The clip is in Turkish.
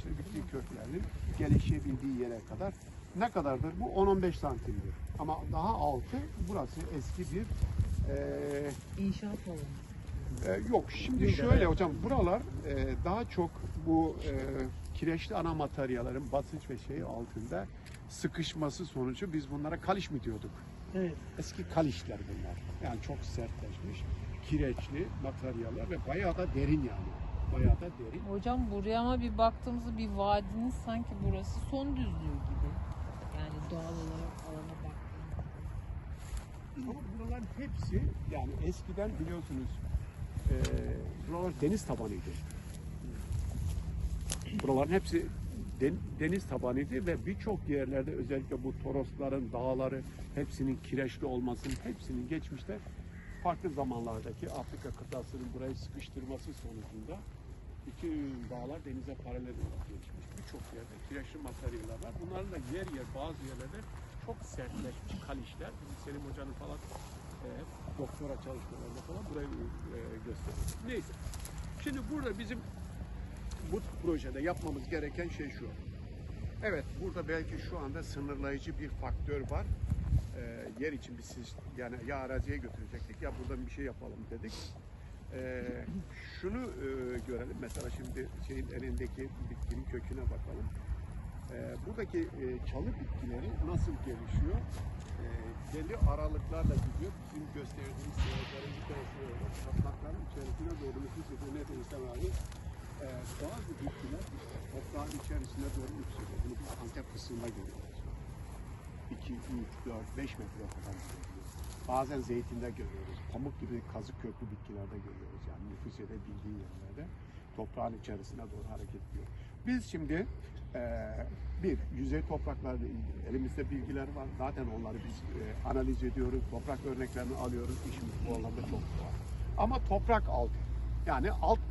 işte bütün köklerinin gelişebildiği yere kadar. Ne kadardır bu? 10-15 santimdir. Ama daha altı burası eski bir eee İnşaat alanı. ee, yok şimdi şöyle hocam buralar e, daha çok bu e, kireçli ana materyallerin basınç ve şeyi altında sıkışması sonucu biz bunlara kaliş mi diyorduk? Evet. Eski kalişler bunlar. Yani çok sertleşmiş, kireçli materyaller ve bayağı da derin yani. Bayağı da derin. Hocam buraya ama bir baktığımızda bir vadinin sanki burası son düzlüğü gibi. Yani doğal olarak alana baktığımızda. Ama buraların hepsi yani eskiden biliyorsunuz e, buralar deniz tabanıydı. Buraların hepsi den- deniz tabanıydı ve birçok yerlerde özellikle bu Torosların dağları hepsinin kireçli olmasının hepsinin geçmişte farklı zamanlardaki Afrika kıtasının burayı sıkıştırması sonucunda bütün dağlar denize paralel olarak gelişmiş. Birçok yerde kireçli materyaller var. Bunların da yer yer bazı yerlerde çok sertleşmiş kalişler. Bizim Selim Hoca'nın falan e, doktora çalışmalarında falan burayı e, gösteriyor. Neyse. Şimdi burada bizim bu projede yapmamız gereken şey şu. Evet burada belki şu anda sınırlayıcı bir faktör var. Ee, yer için bir siz yani ya araziye götürecektik ya buradan bir şey yapalım dedik. Ee, şunu e, görelim mesela şimdi şeyin elindeki bitkinin köküne bakalım. Ee, buradaki e, çalı bitkileri nasıl gelişiyor? Ee, belli aralıklarla gidiyor. Bizim gösterdiğimiz seyircilerin öyle. Çatlakların içerisine doğru nüfus. Ne demişler abi? Ee, bazı bitkiler toprağın içerisine doğru yükseliyor. Bunu biz Antep kısmında görüyoruz. 2, 3, 4, 5 metre kadar yükseliyor. Bazen zeytinde görüyoruz. Pamuk gibi kazık köklü bitkilerde görüyoruz. Yani nüfus edebildiği yerlerde toprağın içerisine doğru hareket ediyor. Biz şimdi eee, bir yüzey topraklarla ilgili elimizde bilgiler var. Zaten onları biz eee, analiz ediyoruz. Toprak örneklerini alıyoruz. İşimiz bu alanda çok zor. Ama toprak altı yani alt